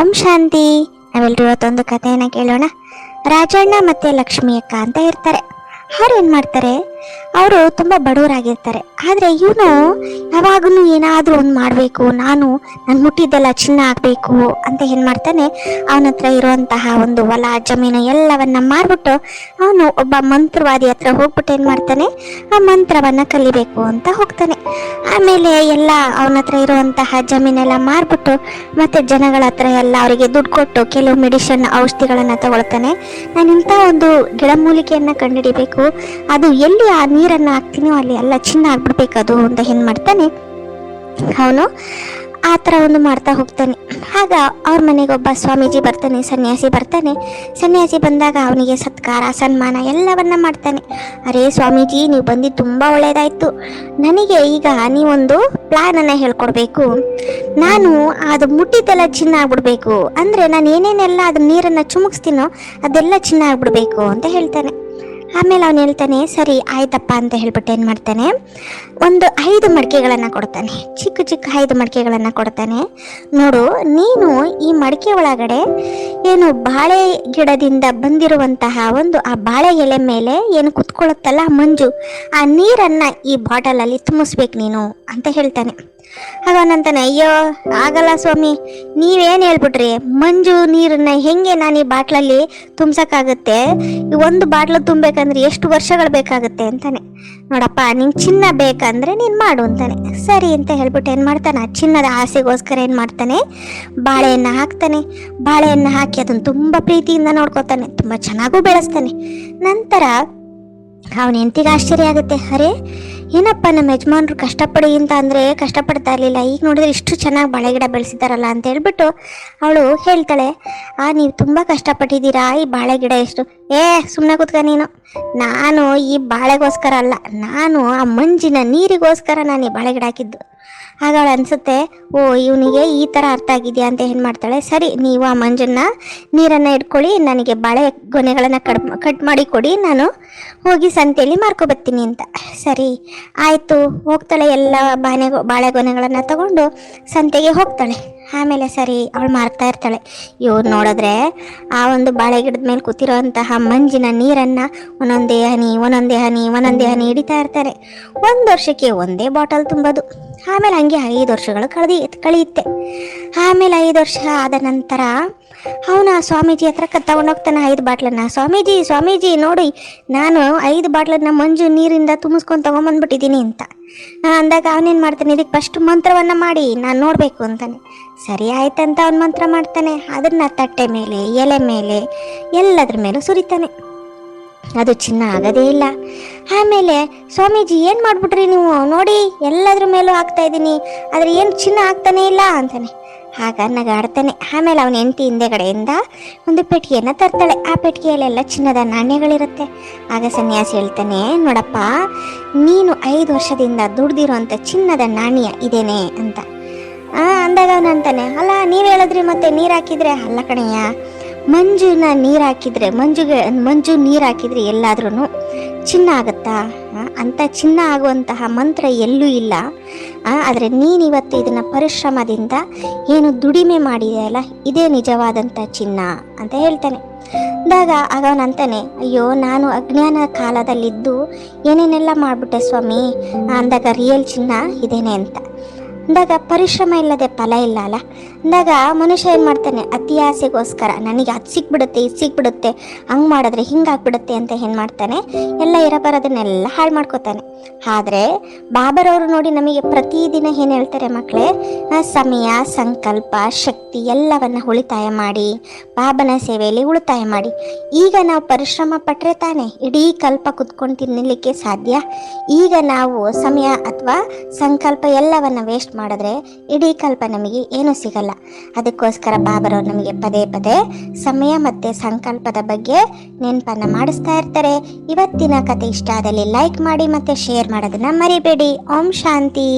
ಓಂ ಶಾಂತಿ. ನಾವೆಲ್ಲರೂ ಇವತ್ತೊಂದು ಕಥೆಯನ್ನ ಕೇಳೋಣ. ರಾಜಣ್ಣ ಮತ್ತೆ ಲಕ್ಷ್ಮಿ ಅಕ್ಕ ಅಂತ ಇರ್ತಾರೆ. ಅವ್ರು ಏನು ಮಾಡ್ತಾರೆ? ಅವರು ತುಂಬ ಬಡವರಾಗಿರ್ತಾರೆ. ಆದರೆ ಇವನು ಯಾವಾಗಲೂ ಏನಾದರೂ ಒಂದು ಮಾಡಬೇಕು, ನಾನು ನನ್ನ ಮುಟ್ಟಿದ್ದೆಲ್ಲ ಚಿನ್ನ ಆಗಬೇಕು ಅಂತ ಏನು ಮಾಡ್ತಾನೆ? ಅವನ ಹತ್ರ ಇರುವಂತಹ ಒಂದು ಹೊಲ, ಜಮೀನು ಎಲ್ಲವನ್ನ ಮಾರ್ಬಿಟ್ಟು ಅವನು ಒಬ್ಬ ಮಂತ್ರವಾದಿ ಹತ್ರ ಹೋಗ್ಬಿಟ್ಟು ಏನು ಮಾಡ್ತಾನೆ? ಆ ಮಂತ್ರವನ್ನ ಕಲಿಬೇಕು ಅಂತ ಹೋಗ್ತಾನೆ. ಆಮೇಲೆ ಎಲ್ಲ ಅವನ ಹತ್ರ ಇರುವಂತಹ ಜಮೀನೆಲ್ಲ ಮಾರ್ಬಿಟ್ಟು ಮತ್ತೆ ಜನಗಳ ಹತ್ರ ಎಲ್ಲ ಅವರಿಗೆ ದುಡ್ಡು ಕೊಟ್ಟು ಕೆಲವು ಮೆಡಿಸಿನ್ ಔಷಧಿಗಳನ್ನ ತಗೊಳ್ತಾನೆ. ನಾನು ಇಂಥ ಒಂದು ಗಿಡಮೂಲಿಕೆಯನ್ನು ಕಂಡುಹಿಡಿಬೇಕು. ಅದು ಎಲ್ಲಿ ನೀರನ್ನ ಹಾಕ್ತೀನಿ, ಅಲ್ಲಿ ಎಲ್ಲ ಚಿನ್ನ ಆಗ್ಬಿಡ್ಬೇಕದು ಅಂತ ಏನ್ ಮಾಡ್ತಾನೆ. ಅವನು ಆ ಥರ ಒಂದು ಮಾಡ್ತಾ ಹೋಗ್ತಾನೆ. ಆಗ ಅವ್ರ ಮನೆಗೆ ಒಬ್ಬ ಸ್ವಾಮೀಜಿ ಬರ್ತಾನೆ, ಸನ್ಯಾಸಿ ಬರ್ತಾನೆ. ಸನ್ಯಾಸಿ ಬಂದಾಗ ಅವನಿಗೆ ಸತ್ಕಾರ, ಸನ್ಮಾನ ಎಲ್ಲವನ್ನ ಮಾಡ್ತಾನೆ. ಅರೇ ಸ್ವಾಮೀಜಿ, ನೀವು ಬಂದು ತುಂಬ ಒಳ್ಳೆಯದಾಯಿತು ನನಗೆ ಈಗ ನೀವೊಂದು ಪ್ಲಾನನ್ನು ಹೇಳ್ಕೊಡ್ಬೇಕು. ನಾನು ಅದು ಮುಟ್ಟಿದ್ದೆಲ್ಲ ಚಿನ್ನ ಆಗ್ಬಿಡ್ಬೇಕು. ಅಂದರೆ ನಾನು ಏನೇನೆಲ್ಲ ಅದು ನೀರನ್ನು ಚುಮುಕ್ಸ್ತೀನೋ ಅದೆಲ್ಲ ಚಿನ್ನ ಆಗ್ಬಿಡ್ಬೇಕು ಅಂತ ಹೇಳ್ತಾನೆ. ಆಮೇಲೆ ಅವನು ಹೇಳ್ತಾನೆ, ಸರಿ, ಆಯ್ತಪ್ಪ ಅಂತ ಹೇಳ್ಬಿಟ್ಟು ಏನು ಮಾಡ್ತಾನೆ? ಒಂದು ಐದು ಮಡಿಕೆಗಳನ್ನು ಕೊಡ್ತಾನೆ. ಚಿಕ್ಕ ಚಿಕ್ಕ ಐದು ಮಡಿಕೆಗಳನ್ನು ಕೊಡ್ತಾನೆ. ನೋಡು, ನೀನು ಈ ಮಡಿಕೆ ಒಳಗಡೆ ಏನು ಬಾಳೆ ಗಿಡದಿಂದ ಬಂದಿರುವಂತಹ ಒಂದು ಆ ಬಾಳೆ ಎಲೆ ಮೇಲೆ ಏನು ಕುತ್ಕೊಳ್ಳುತ್ತಲ್ಲ ಮಂಜು, ಆ ನೀರನ್ನು ಈ ಬಾಟಲಲ್ಲಿ ತುಂಬಿಸ್ಬೇಕು ನೀನು, ಅಂತ ಹೇಳ್ತಾನೆ. ಅವನಂತಾನೆ ಅಯ್ಯೋ, ಆಗಲ್ಲ ಸ್ವಾಮಿ. ನೀವೇನು ಹೇಳ್ಬಿಟ್ರಿ? ಮಂಜು ನೀರನ್ನ ಹೆಂಗೆ ನಾನು ಈ ಬಾಟ್ಲಲ್ಲಿ ತುಂಬ್ಸೋಕ್ಕಾಗುತ್ತೆ? ಒಂದು ಬಾಟ್ಲು ತುಂಬಬೇಕಂದ್ರೆ ಎಷ್ಟು ವರ್ಷಗಳು ಬೇಕಾಗುತ್ತೆ ಅಂತಾನೆ. ನೋಡಪ್ಪ, ನಿಂಗೆ ಚಿನ್ನ ಬೇಕಂದ್ರೆ ನೀನು ಮಾಡು ಅಂತಾನೆ. ಸರಿ ಅಂತ ಹೇಳ್ಬಿಟ್ಟು ಏನು ಮಾಡ್ತಾನೆ? ಆ ಚಿನ್ನದ ಆಸೆಗೋಸ್ಕರ ಏನು ಮಾಡ್ತಾನೆ? ಬಾಳೆಯನ್ನು ಹಾಕ್ತಾನೆ. ಬಾಳೆಯನ್ನು ಹಾಕಿ ಅದನ್ನು ತುಂಬ ಪ್ರೀತಿಯಿಂದ ನೋಡ್ಕೋತಾನೆ. ತುಂಬ ಚೆನ್ನಾಗೂ ಬೆಳೆಸ್ತಾನೆ. ನಂತರ ಅವನ ಹೆಂಡತಿಗೆ ಆಶ್ಚರ್ಯ ಆಗುತ್ತೆ. ಅರೆ ಏನಪ್ಪ ನಮ್ಮ ಯಜಮಾನ್ರು ಕಷ್ಟಪಡಿ ಅಂತ ಅಂದರೆ ಕಷ್ಟಪಡ್ತಾ ಇರಲಿಲ್ಲ. ಈಗ ನೋಡಿದ್ರೆ ಇಷ್ಟು ಚೆನ್ನಾಗಿ ಬಾಳೆ ಗಿಡ ಬೆಳೆಸಿದಾರಲ್ಲ ಅಂತ ಹೇಳ್ಬಿಟ್ಟು ಅವಳು ಹೇಳ್ತಾಳೆ, ಆ, ನೀವು ತುಂಬ ಕಷ್ಟಪಟ್ಟಿದ್ದೀರಾ? ಈ ಬಾಳೆ ಗಿಡ ಎಷ್ಟು? ಏ ಸುಮ್ಮನೆ ಕೂತ್ಕ ನೀನು. ನಾನು ಈ ಬಾಳೆಗೋಸ್ಕರ ಅಲ್ಲ. ನಾನು ಆ ಮಂಜಿನ ನೀರಿಗೋಸ್ಕರ ನಾನು ಈ ಬಾಳೆ ಗಿಡ ಹಾಕಿದ್ದು. ಆಗ ಅವಳು ಅನ್ಸುತ್ತೆ, ಓ, ಇವನಿಗೆ ಈ ಥರ ಅರ್ಥ ಆಗಿದೆಯಾ ಅಂತ ಏನು ಮಾಡ್ತಾಳೆ? ಸರಿ, ನೀವು ಆ ಮಂಜನ್ನ ನೀರನ್ನು ಇಟ್ಕೊಳ್ಳಿ ನನಗೆ ಬಾಳೆ ಗೊನೆಗಳನ್ನು ಕಡ್, ಕಟ್ ಮಾಡಿ ಕೊಡಿ. ನಾನು ಹೋಗಿ ಸಂತೆಯಲ್ಲಿ ಮಾರ್ಕೊಬತ್ತೀನಿ ಅಂತ. ಸರಿ. ಆಯಿತು, ಹೋಗ್ತಾಳೆ ಎಲ್ಲ ಬಾನೆ ಬಾಳೆಗೊನೆಗಳನ್ನು ತಗೊಂಡು ಸಂತೆಗೆ ಹೋಗ್ತಾಳೆ. ಆಮೇಲೆ ಸರಿ, ಅವಳು ಮಾರ್ತಾ ಇರ್ತಾಳೆ. ಇವ್ರು ನೋಡಿದ್ರೆ ಆ ಒಂದು ಬಾಳೆ ಗಿಡದ ಮೇಲೆ ಕೂತಿರೋಂತಹ ಮಂಜಿನ ನೀರನ್ನು ಒಂದೊಂದೇ ಹನಿ ಒಂದೊಂದೇ ಹನಿ ಒಂದೊಂದೇ ಹನಿ ಹಿಡಿತಾ ಇರ್ತಾರೆ. ಒಂದು ವರ್ಷಕ್ಕೆ ಒಂದೇ ಬಾಟಲ್ ತುಂಬೋದು. ಆಮೇಲೆ ಹಂಗೆ ಐದು ವರ್ಷಗಳು ಕಳೆದಿ ಕಳೆಯುತ್ತೆ. ಆಮೇಲೆ ಐದು ವರ್ಷ ಆದ ನಂತರ ಅವನ ಸ್ವಾಮೀಜಿ ಹತ್ರ ತಗೊಂಡೋಗ್ತಾನೆ ಐದು ಬಾಟ್ಲನ್ನ. ಸ್ವಾಮೀಜಿ ಸ್ವಾಮೀಜಿ ನೋಡಿ ನಾನು ಐದು ಬಾಟ್ಲನ್ನ ಮಂಜು ನೀರಿಂದ ತುಂಬಿಸ್ಕೊಂಡು ತಗೊಂಬಂದ್ಬಿಟ್ಟಿದ್ದೀನಿ ಅಂತ. ಆ, ಅಂದಾಗ ಅವನೇನು ಮಾಡ್ತಾನೆ ಇದಕ್ಕೆ ಫಸ್ಟ್ ಮಂತ್ರವನ್ನು ಮಾಡಿ ನಾನು ನೋಡಬೇಕು ಅಂತಾನೆ. ಸರಿ ಆಯ್ತಂತ ಅವನು ಮಂತ್ರ ಮಾಡ್ತಾನೆ. ಅದನ್ನ ತಟ್ಟೆ ಮೇಲೆ ಎಲೆ ಮೇಲೆ ಎಲ್ಲದ್ರ ಮೇಲೂ ಸುರಿತಾನೆ. ಅದು ಚಿನ್ನ ಆಗೋದೇ ಇಲ್ಲ. ಆಮೇಲೆ ಸ್ವಾಮೀಜಿ ಏನು ಮಾಡ್ಬಿಟ್ರಿ ನೀವು? ನೋಡಿ ಎಲ್ಲದ್ರ ಮೇಲೂ ಹಾಕ್ತಾ ಇದ್ದೀನಿ ಆದರೆ ಏನು ಚಿನ್ನ ಆಗ್ತಾನೆ ಇಲ್ಲ ಅಂತಾನೆ. ಆಗ ನಗಾಡ್ತಾನೆ. ಆಮೇಲೆ ಅವನ ಹೆಂಡತಿ ಹಿಂದೆಗಡೆಯಿಂದ ಒಂದು ಪೆಟ್ಟಿಗೆಯನ್ನು ತರ್ತಾಳೆ. ಆ ಪೆಟ್ಟಿಗೆಯಲ್ಲೆಲ್ಲ ಚಿನ್ನದ ನಾಣ್ಯಗಳಿರುತ್ತೆ. ಆಗ ಸನ್ಯಾಸಿ ಹೇಳ್ತಾನೆ, ನೋಡಪ್ಪ, ನೀನು ಐದು ವರ್ಷದಿಂದ ದುಡ್ದಿರೋಂಥ ಚಿನ್ನದ ನಾಣ್ಯ ಇದೇನೆ ಅಂತ. ಅಂದಾಗ ಅವನು ಅಂತಾನೆ, ಅಲ್ಲ, ನೀವು ಹೇಳಿದ್ರಿ ಮತ್ತೆ ನೀರು ಹಾಕಿದ್ರೆ? ಅಲ್ಲ ಕಣಯ್ಯ, ಮಂಜುನ ನೀರು ಹಾಕಿದ್ರೆ, ಮಂಜುಗೆ, ಮಂಜು ನೀರು ಹಾಕಿದ್ರೆ ಎಲ್ಲಾದ್ರೂ ಚಿನ್ನ ಆಗುತ್ತಾ? ಅಂತ ಚಿನ್ನ ಆಗುವಂತಹ ಮಂತ್ರ ಎಲ್ಲೂ ಇಲ್ಲ. ಆದರೆ ನೀನಿವತ್ತು ಇದನ್ನು ಪರಿಶ್ರಮದಿಂದ ಏನು ದುಡಿಮೆ ಮಾಡಿದೆಯಲ್ಲ ಇದೇ ನಿಜವಾದಂಥ ಚಿನ್ನ ಅಂತ ಹೇಳ್ತಾನೆ. ಅಂದಾಗ ಆಗ ಅವನು ಅಂತಾನೆ, ಅಯ್ಯೋ, ನಾನು ಅಜ್ಞಾನ ಕಾಲದಲ್ಲಿದ್ದು ಏನೇನೆಲ್ಲ ಮಾಡಿಬಿಟ್ಟೆ ಸ್ವಾಮಿ? ಅಂದಾಗ ರಿಯಲ್ ಚಿನ್ನ ಇದೇನೆ ಅಂತ. ಅಂದಾಗ ಪರಿಶ್ರಮ ಇಲ್ಲದೆ ಫಲ ಇಲ್ಲ ಅಲ್ಲ? ಅಂದಾಗ ಮನುಷ್ಯ ಏನು ಮಾಡ್ತಾನೆ? ಅತಿ ಆಸೆಗೋಸ್ಕರ, ನನಗೆ ಅದು ಸಿಕ್ಬಿಡುತ್ತೆ, ಇದು ಸಿಕ್ಬಿಡುತ್ತೆ, ಹಂಗೆ ಮಾಡಿದ್ರೆ ಹಿಂಗಾಗ್ಬಿಡುತ್ತೆ ಅಂತ ಏನು ಮಾಡ್ತಾನೆ? ಎಲ್ಲ ಇರಬರೋದನ್ನೆಲ್ಲ ಹಾಳು ಮಾಡ್ಕೋತಾನೆ. ಆದರೆ ಬಾಬರವರು ನೋಡಿ ನಮಗೆ ಪ್ರತಿದಿನ ಏನು ಹೇಳ್ತಾರೆ ಮಕ್ಕಳೇ ಸಮಯ, ಸಂಕಲ್ಪ, ಶಕ್ತಿ ಎಲ್ಲವನ್ನ ಉಳಿತಾಯ ಮಾಡಿ, ಬಾಬನ ಸೇವೆಯಲ್ಲಿ ಉಳಿತಾಯ ಮಾಡಿ. ಈಗ ನಾವು ಪರಿಶ್ರಮ ಪಟ್ಟರೆ ತಾನೇ ಇಡೀ ಕಲ್ಪ ಕುತ್ಕೊಂಡು ತಿನ್ನಲಿಕ್ಕೆ ಸಾಧ್ಯ? ಈಗ ನಾವು ಸಮಯ ಅಥವಾ ಸಂಕಲ್ಪ ಎಲ್ಲವನ್ನ ವೇಸ್ಟ್ ಮಾಡಿದ್ರೆ ಇಡೀ ಕಲ್ಪ ನಮಗೆ ಏನೂ ಸಿಗಲ್ಲ. ಅದಕ್ಕೋಸ್ಕರ ಬಾಬರವ್ರು ನಮಗೆ ಪದೇ ಪದೇ ಸಮಯ ಮತ್ತು ಸಂಕಲ್ಪದ ಬಗ್ಗೆ ನೆನಪನ್ನು ಮಾಡಿಸ್ತಾ ಇರ್ತಾರೆ. ಇವತ್ತಿನ ಕತೆ ಇಷ್ಟ ಆದಲ್ಲಿ ಲೈಕ್ ಮಾಡಿ ಮತ್ತು ಶೇರ್ ಮಾಡೋದನ್ನ ಮರಿಬೇಡಿ. ಓಂ ಶಾಂತಿ.